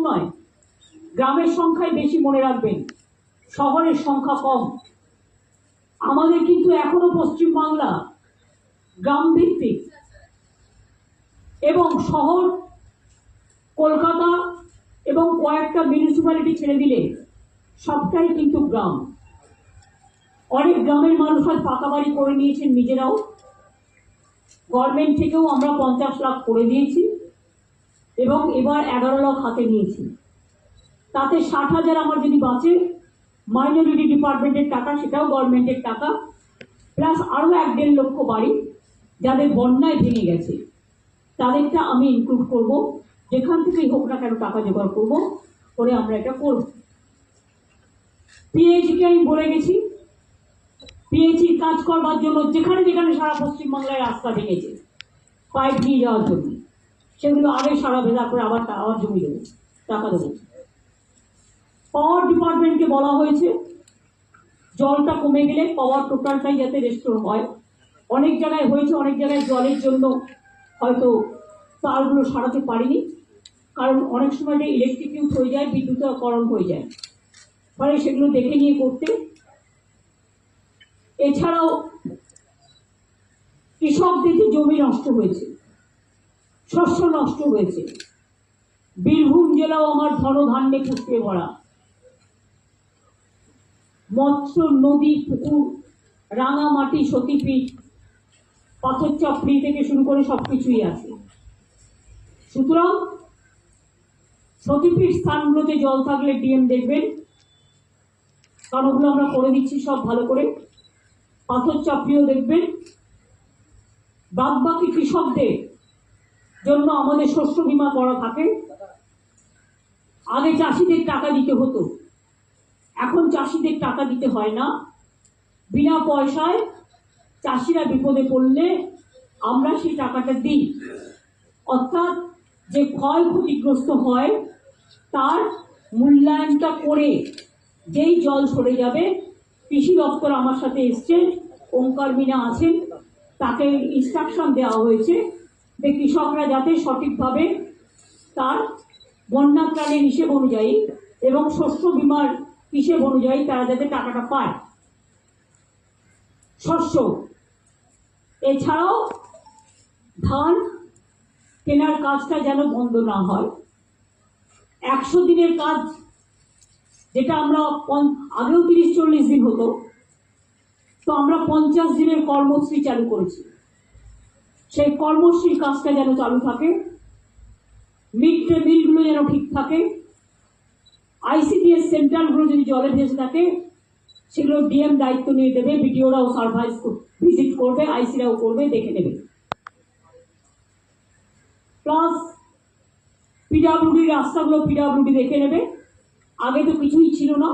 নয়। গ্রামের সংখ্যায় বেশি মনে রাখবেন। শহরের সংখ্যা কম। আমাদের কিন্তু এখনও পশ্চিমবাংলা গ্রাম ভিত্তিক এবং শহর, কলকাতা এবং কয়েকটা মিউনিসিপ্যালিটি ছেড়ে দিলে সবটাই কিন্তু গ্রাম। অনেক গ্রামের মানুষ আজ পাকা বাড়ি করে নিয়েছেন নিজেরাও। গভর্নমেন্ট থেকেও আমরা পঞ্চাশ লাখ করে দিয়েছি। এবং এবার এগারো লাখ হাতে নিয়েছি। তাতে ষাট হাজার আমার যদি বাঁচে মাইনরিটি ডিপার্টমেন্টের টাকা, সেটাও গভর্নমেন্টের টাকা প্লাস আরও এক দেড় লক্ষ বাড়ি যাদের বন্যায় ভেঙে গেছে, তাদেরটা আমি ইনক্লুড করব। যেখান থেকেই হোক না কেন টাকা জোগাড় করব, করে আমরা এটা করব। পিএইচকে আমি বলে গেছি। পিএইচির কাজ করবার জন্য যেখানে যেখানে সারা পশ্চিমবাংলায় রাস্তা ভেঙেছে পাইপ নিয়ে যাওয়ার জন্য। সেগুলো আগে সারা ভেজা করে আবার আবার জমি দেবো টাকা দেবো পাওয়ার ডিপার্টমেন্টকে বলা হয়েছে, জলটা কমে গেলে পাওয়ার টোটালটাই যাতে রেস্টোর হয়। অনেক জায়গায় হয়েছে, অনেক জায়গায় জলের জন্য হয়তো তারগুলো সারাতে পারিনি, কারণ অনেক সময় এটা ইলেকট্রিক ইউজ হয়ে যায় বিদ্যুতাকরণ হয়ে যায়। ফলে সেগুলো দেখে নিয়ে করতে। এছাড়াও কৃষকদের যে জমি নষ্ট হয়েছে শস্য নষ্ট হয়েছে। বীরভূম জেলাও আমার ধনধান্যে পুষ্পে ভরা। মৎস্য, নদী, পুকুর রাঙামাটি সতীপীঠ, পাথর চাপড়ি থেকে শুরু করে সব কিছুই আছে। সুতরাং সতীপীঠ স্থানগুলোতে জল থাকলে ডিএম দেখবেন। কারণ ওগুলো আমরা করে দিচ্ছি সব ভালো করে। পাথর চাপড়িও দেখবেন। বাদ বাকি কৃষকদের জন্য আমাদের শস্য বীমা করা থাকে। আগে চাষিদের টাকা দিতে হতো। এখন চাষিদের টাকা দিতে হয় না। বিনা পয়সায় চাষিরা বিপদে পড়লে আমরা সেই টাকাটা দিই। অর্থাৎ যে ক্ষয় ক্ষতিগ্রস্ত হয়, তার মূল্যায়নটা করে যেই জল সরে যাবে, কৃষি দপ্তর আমার সাথে এসছেন ওঙ্কার মিনা আছেন, তাকে ইনস্ট্রাকশন দেওয়া হয়েছে। যে কৃষকরা যাতে সঠিকভাবে তার বন্যা ত্রাণের হিসেব অনুযায়ী এবং শস্য বীমার হিসেব অনুযায়ী তারা যাতে টাকাটা পায়। শস্য। এছাড়াও ধান, কেনার কাজটা যেন বন্ধ না হয়। একশো দিনের কাজ, যেটা আমরা আগেও তিরিশ চল্লিশ দিন হতো, তো আমরা পঞ্চাশ দিনের কর্মশ্রী চালু করেছি। সেই কর্মশীল কাজটা যেন চালু থাকে মিড ডে মিলগুলো যেন ঠিক থাকে, আইসিডিএস সেন্টারগুলো যদি জলে ভেসে থাকে, সেগুলো ডিএম দায়িত্ব নিয়ে দেবে, বিডিওরাও সার্ভাইস ভিজিট করবে, আইসিরাও করবে, দেখে নেবে। প্লাস পিডাব্লিউডি, রাস্তাগুলো পিডাব্লিউডি দেখে নেবে। আগে তো কিছুই ছিল না।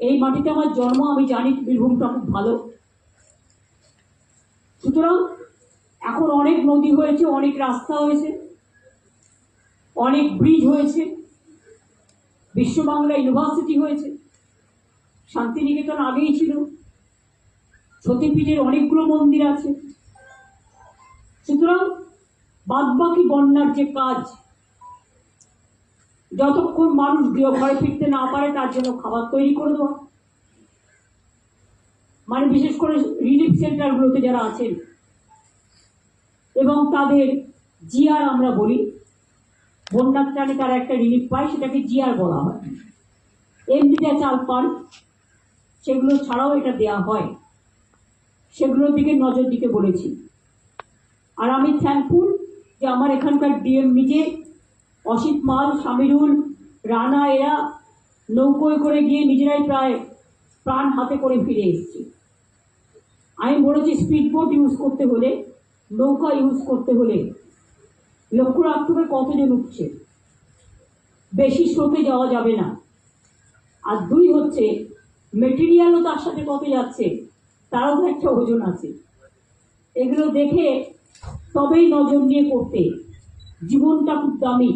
এই মাটিতে আমার জন্ম, আমি জানি, বীরভূমটা খুব ভালো। সুতরাং এখন অনেক নদী হয়েছে, অনেক রাস্তা হয়েছে, অনেক ব্রিজ হয়েছে, বিশ্ববাংলা ইউনিভার্সিটি হয়েছে, শান্তিনিকেতন আগেই ছিল সতীপীঠের অনেকগুলো মন্দির আছে। সুতরাং বাদবাকি বন্যার যে কাজ, যতক্ষণ মানুষ গৃহঘরে ফিরতে না পারে, তার জন্য খাবার তৈরি করে দেওয়া। মানে বিশেষ করে রিলিফ সেন্টারগুলোতে যারা আছেন এবং তাদের জিআর আমরা বলি। বন্যার ত্রাণে তারা একটা রিলিফ পায়, সেটাকে জিআর বলা হয়। এমনিটা চাল পান, সেগুলো ছাড়াও এটা দেয়া হয়। সেগুলোর দিকে নজর দিতে বলেছি। আর আমি থ্যাঙ্কফুল যে আমার এখানকার ডিএম নিজে, অসিত মাল, সামিরুল, রানা, এরা নৌকোয় করে গিয়ে নিজেরাই প্রায় প্রাণ হাতে করে ফিরে এসেছে। আমি বলেছি স্পিড বোট ইউজ করতে হলে নৌকা ইউজ করতে হলে লক্ষ্য রাখতে হবে কতজন উঠছে বেশি স্রোতে যাওয়া যাবে না। আর দুই হচ্ছে মেটেরিয়ালও তার সাথে কত যাচ্ছে, তারও তো একটা ওজন আছে। এগুলো দেখে তবেই নজর নিয়ে করতে। জীবনটা খুব দামি।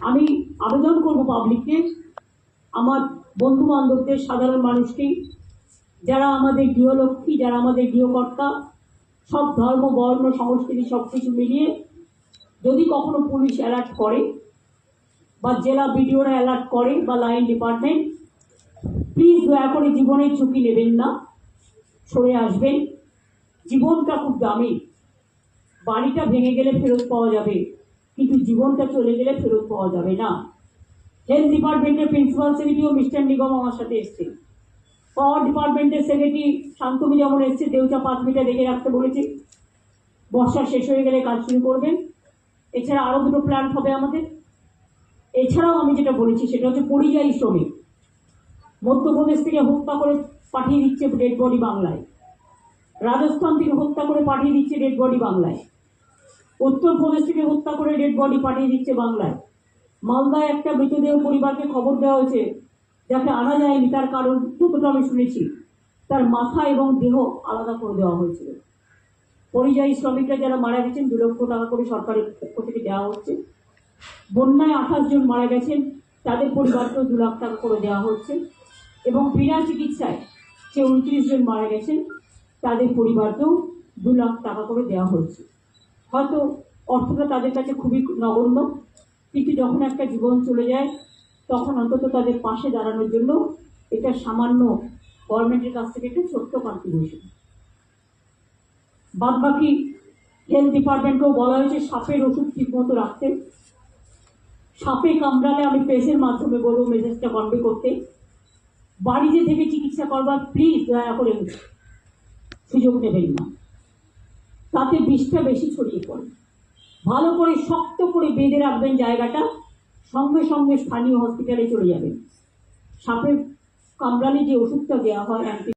আমি আবেদন করব পাবলিককে আমার বন্ধু বান্ধবদের সাধারণ মানুষকে যারা আমাদের গৃহলক্ষ্মী, যারা আমাদের গৃহকর্তা সব ধর্ম, বর্ণ, সংস্কৃতি সব কিছু মিলিয়ে যদি কখনো পুলিশ অ্যালার্ট করে বা জেলা বিডিওরা অ্যালার্ট করে বা লাইন ডিপার্টমেন্ট প্লিজ দয়া করে জীবনের ঝুঁকি নেবেন না। সরে আসবেন। জীবনটা খুব দামি। বাড়িটা ভেঙে গেলে ফেরত পাওয়া যাবে, কিন্তু জীবনটা চলে গেলে ফেরত পাওয়া যাবে না। হেলথ ডিপার্টমেন্টের প্রিন্সিপাল সেক্রেটারিও মিস্টার নিগম আমার সাথে এসছে পাওয়ার ডিপার্টমেন্টের সেক্রেটারি শান্তনু যেমন এসছে, দেউচা পাঁচ মিটার রেখে রাখতে বলেছে। বর্ষা শেষ হয়ে গেলে কাজ শুরু করবেন। এছাড়া আরও দুটো প্ল্যান্ট হবে আমাদের। এছাড়াও আমি যেটা বলেছি, সেটা হচ্ছে পরিযায়ী শ্রমিক। মধ্যপ্রদেশ থেকে হত্যা করে পাঠিয়ে দিচ্ছে ডেড বডি বাংলায়। রাজস্থান থেকে হত্যা করে পাঠিয়ে দিচ্ছে ডেড বডি বাংলায়। উত্তরপ্রদেশ থেকে হত্যা করে ডেড বডি পাঠিয়ে দিচ্ছে বাংলায়। মালদায় একটা মৃতদেহ পরিবারকে খবর দেওয়া হয়েছে যাকে আনা যায়নি, তার কারণ যতটা আমি শুনেছি, তার মাথা এবং দেহ আলাদা করে দেওয়া হয়েছিল। পরিযায়ী শ্রমিকরা যারা মারা গেছেন, দু লক্ষ টাকা করে সরকারের পক্ষ থেকে দেওয়া হচ্ছে। বন্যায় আঠাশ জন মারা গেছেন, তাদের পরিবারকেও দু লাখ টাকা করে দেওয়া হচ্ছে। এবং বিনা চিকিৎসায় যে উনত্রিশ জন মারা গেছেন, তাদের পরিবারকেও দু লাখ টাকা করে দেওয়া হচ্ছে হয়তো অর্থটা তাদের কাছে খুবই নগণ্য, কিন্তু যখন একটা জীবন চলে যায় তখন অন্তত তাদের পাশে দাঁড়ানোর জন্য এটা সামান্য গভর্নমেন্টের কাছ থেকে একটা ছোট্ট কন্ট্রিবিউশন বাদ বাকি হেলথ ডিপার্টমেন্টকেও বলা হয়েছে, সাপের ওষুধ ঠিক মতো রাখতে। সাপে কামড়ালে আমি প্রেসের মাধ্যমে বলব মেসেজটা কনভে করতে। বাড়িতে থেকে চিকিৎসা করবার প্লিজ দয়া করে সুযোগ নেবেন না। তাতে বিষটা বেশি ছড়িয়ে পড়ে। ভালো করে শক্ত করে বেঁধে রাখবেন জায়গাটা। সঙ্গে সঙ্গে স্থানীয় হসপিটালে চলে যাবেন সাপের কামড়ালে যে ওষুধটা দেওয়া হয়